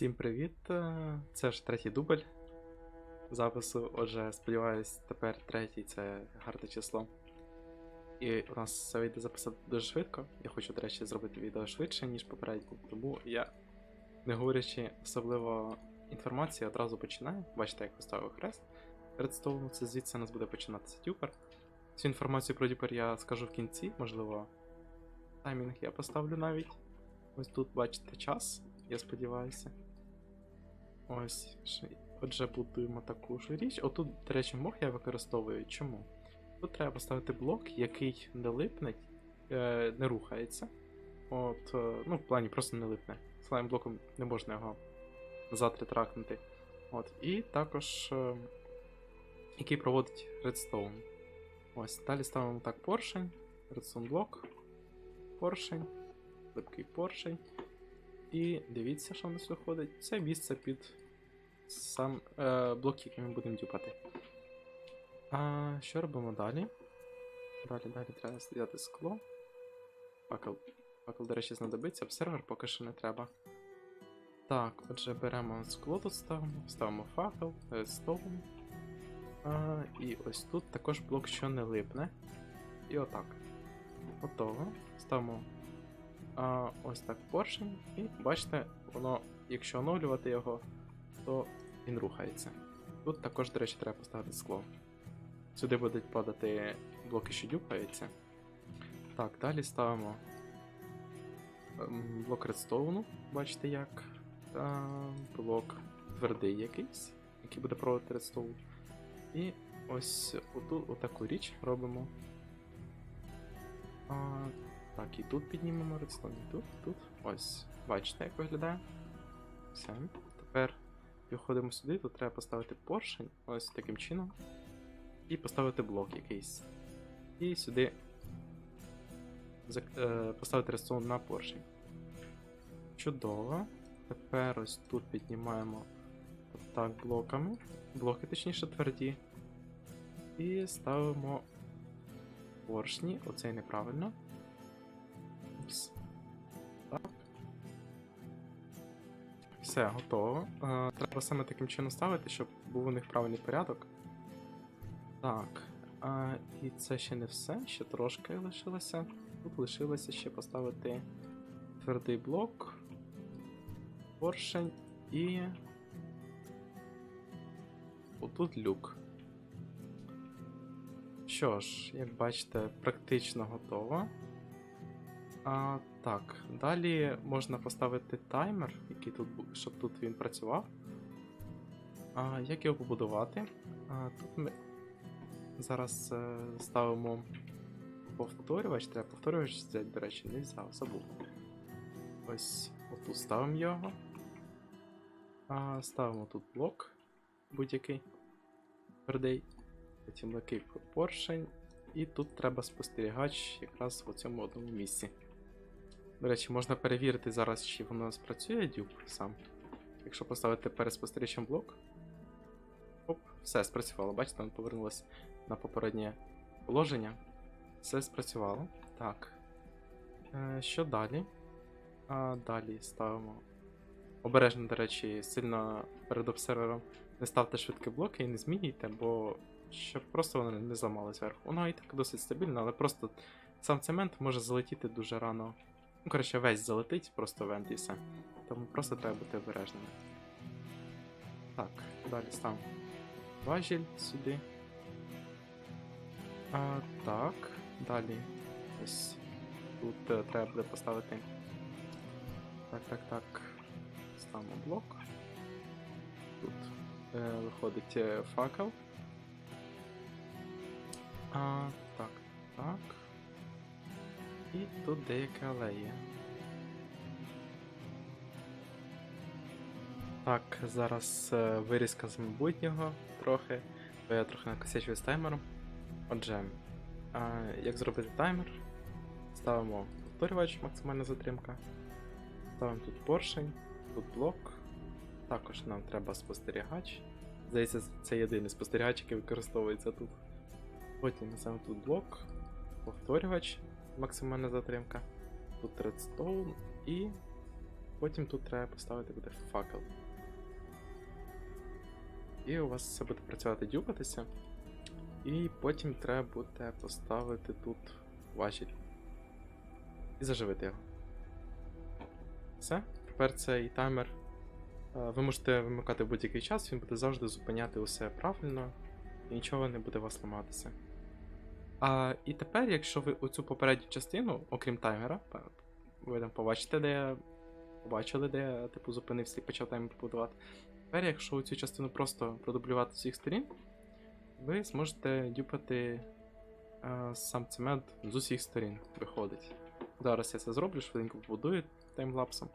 Всім привіт! е, Це ж третій дубль запису. Отже, сподіваюсь, тепер третій це гарне число. І у нас все вийде записати дуже швидко. Я хочу, до речі, зробити відео швидше, ніж попереднє. Тому я, не говорячи особливо інформації, одразу починаю. Бачите, як поставив хрест. Редстоуну це звідси у нас буде починатися дюпер. Всю інформацію про дюпер я скажу в кінці, можливо, таймінг я поставлю навіть. Ось тут бачите час, я сподіваюся. Ось. Отже, будуємо таку ж річ. Отут, до речі, мох я використовую. Чому? Тут треба поставити блок, який не липне, е, не рухається. От, е, ну, в плані просто не липне. Слайм блоком не можна його назад ретракнути. От. І також, е, який проводить редстоун. Ось, далі ставимо так поршень, редстоун блок, поршень, липкий поршень. І дивіться, що в нас виходить. Це місце під сам е, блок, який ми будемо дюпати. А що робимо далі? Далі, далі треба взяти скло. Факел. Факел, до речі, знадобиться, обсервер поки що не треба. Так, отже, беремо скло тут ставимо, ставимо факел, стоун. А, і ось тут також блок, що не липне. І отак. Готово. Ставимо а, ось так поршень, і бачите, воно, якщо оновлювати його, то він рухається. Тут також, до речі, треба поставити скло. Сюди будуть падати блоки, що дюпаються. Так, далі ставимо ем, блок редстоуну, бачите як. Та блок твердий якийсь, який буде проводити редстоун. І ось оту, отаку річ робимо. А, так, і тут піднімемо редстоун, і тут, тут. Ось. Бачите, як виглядає. Все. Тепер виходимо сюди, тут треба поставити поршень, ось таким чином. І поставити блок якийсь. І сюди е, поставити редстоун на поршень. Чудово. Тепер ось тут піднімаємо так блоками. Блоки, точніше, тверді. І ставимо поршні. Оцей неправильно. Все, готово. Е, треба саме таким чином ставити, щоб був у них правильний порядок. Так. А, і це ще не все, ще трошки лишилося. Тут лишилося ще поставити твердий блок, поршень і. Отут люк. Що ж, як бачите, практично готово. А, так, далі можна поставити таймер, який тут, щоб тут він працював. А, як його побудувати? А, тут ми зараз е, ставимо повторювач. Треба повторювач взяти, до речі, не взяв, забув. Ось отут ставимо його. А, ставимо тут блок будь-який твердий. Потім лакий поршень. І тут треба спостерігач якраз в цьому одному місці. До речі, можна перевірити зараз, чи воно спрацює дюб сам. Якщо поставити перед спостерігачем блок. Оп, все спрацювало. Бачите, воно повернулося на попереднє положення. Все спрацювало. Так. Е, що далі? А, далі ставимо. Обережно, до речі, сильно перед обсервером не ставте швидкі блоки і не змінюйте, бо щоб просто воно не зламалось зверху. Воно і так досить стабільно, але просто сам цемент може залетіти дуже рано. Ну, коротше, весь залетить, просто вент і все. Тому просто треба бути обережними. Так, далі ставимо важіль сюди. А, так, далі. Ось тут е, треба буде поставити. Так, так, так. Ставимо блок. Тут е, виходить е, факел. А, так, так. І тут деяка алея. Так, зараз е, вирізка з майбутнього трохи, бо я трохи накосячую з таймером. Отже, як зробити таймер? Ставимо повторювач, максимальна затримка. Ставимо тут поршень, тут блок. Також нам треба спостерігач. Здається, це єдиний спостерігач, який використовується тут. Потім несемо тут блок, повторювач, максимальна затримка. Тут редстоун і потім тут треба поставити буде факел. І у вас все буде працювати дюбатися. І потім треба буде поставити тут важіль. І заживити його. Все. Тепер цей таймер. е, Ви можете вимикати будь-який час, він буде завжди зупиняти усе правильно і нічого не буде у вас ламатися. А, і тепер, якщо ви оцю попередню частину, окрім таймера, ви там побачите, де я побачили, де типу зупинився і почав таймер будувати. Тепер, якщо цю частину просто продублювати з всіх сторін, ви зможете дюпати е, сам цемент з усіх сторін виходить. Зараз я це зроблю, швиденько побудую таймлапсом.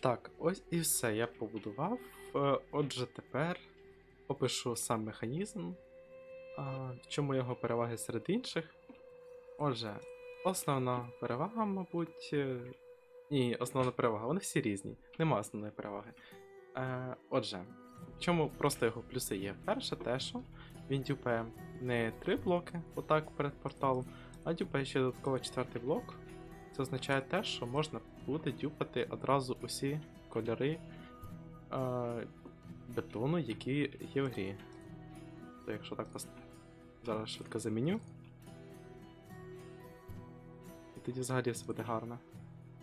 Так, ось і все, я побудував. Е, Отже, тепер опишу сам механізм, в чому його переваги серед інших. Отже, основна перевага, мабуть. е, Ні, основна перевага, вони всі різні, нема основної переваги. Е, Отже, в чому просто його плюси є? Перше, те, що він дюпає не три блоки, отак перед порталом, а дюпає ще додатково четвертий блок. Це означає те, що можна буде дюпати одразу усі кольори е, бетону, які є в грі. То якщо так пос... зараз швидко заміню. І тоді взагалі все буде гарно.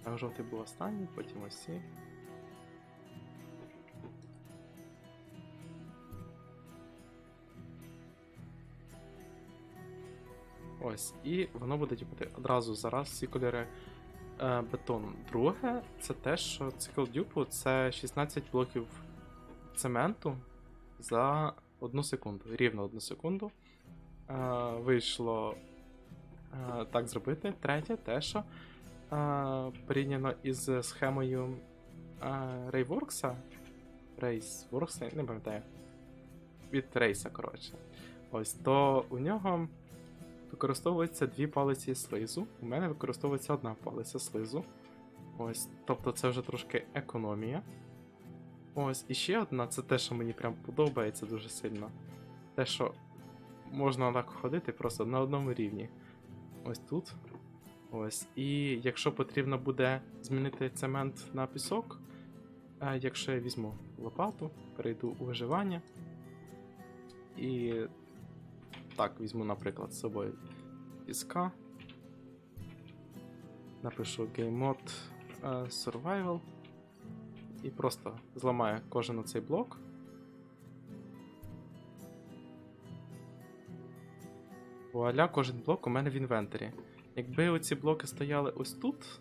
Так, жовтий був останній, потім ось Ось, і воно буде дюпати одразу зараз всі кольори е, бетону. Друге, це те, що цикл дюпу це 16 блоків цементу за одну секунду. Рівно одну секунду. Е, вийшло е, так зробити. Третє, те, що е, порівняно із схемою е, Rayworks, Raceworks, не пам'ятаю. Від Рейса, коротше. Ось, то у нього використовується дві палиці слизу. У мене використовується одна палиця слизу. Ось, тобто це вже трошки економія. Ось, і ще одна, це те, що мені прям подобається дуже сильно. Те, що можна так ходити просто на одному рівні. Ось тут. Ось. І якщо потрібно буде змінити цемент на пісок, е, якщо я візьму лопату, перейду у виживання. І так, візьму, наприклад, з собою піска. Напишу Game Mode е, Survival. І просто зламаю кожен оцей блок. Вуаля, кожен блок у мене в інвентарі. Якби оці блоки стояли ось тут,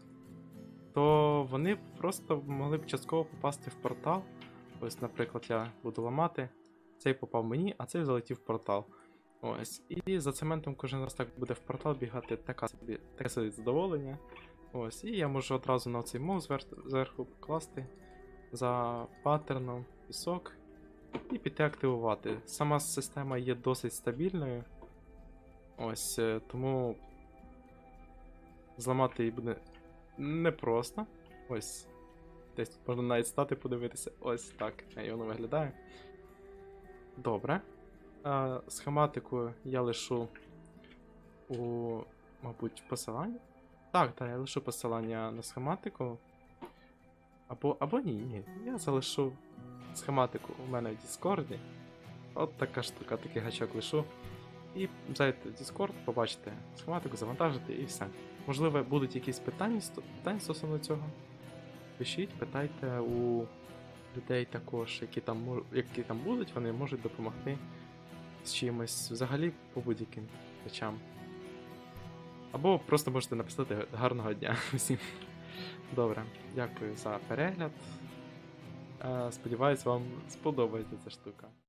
то вони просто могли б частково попасти в портал. Ось, наприклад, я буду ламати. Цей попав мені, а цей залетів в портал. Ось. І за цементом кожен раз так буде в портал бігати така собі, таке собі задоволення. Ось. І я можу одразу на цей мов зверху покласти за паттерном пісок і піти активувати. Сама система є досить стабільною. Ось, е, тому зламати її буде непросто. Ось. Десь можна навіть стати подивитися. Ось так. І воно виглядає. Добре. Е, схематику я лишу у, мабуть, посиланні. Так, так, я лишу посилання на схематику. Або, або ні, ні. Я залишу схематику у мене в Діскорді. От така штука, такий гачок лишу. І зайдете в Discord, побачите схематику, завантажите і все. Можливо, будуть якісь питання, питання стосовно цього. Пишіть, питайте у людей також, які там, які там будуть, вони можуть допомогти з чимось взагалі по будь-яким речам. Або просто можете написати гарного дня усім. Добре, дякую за перегляд. Е, Сподіваюсь, вам сподобається ця штука.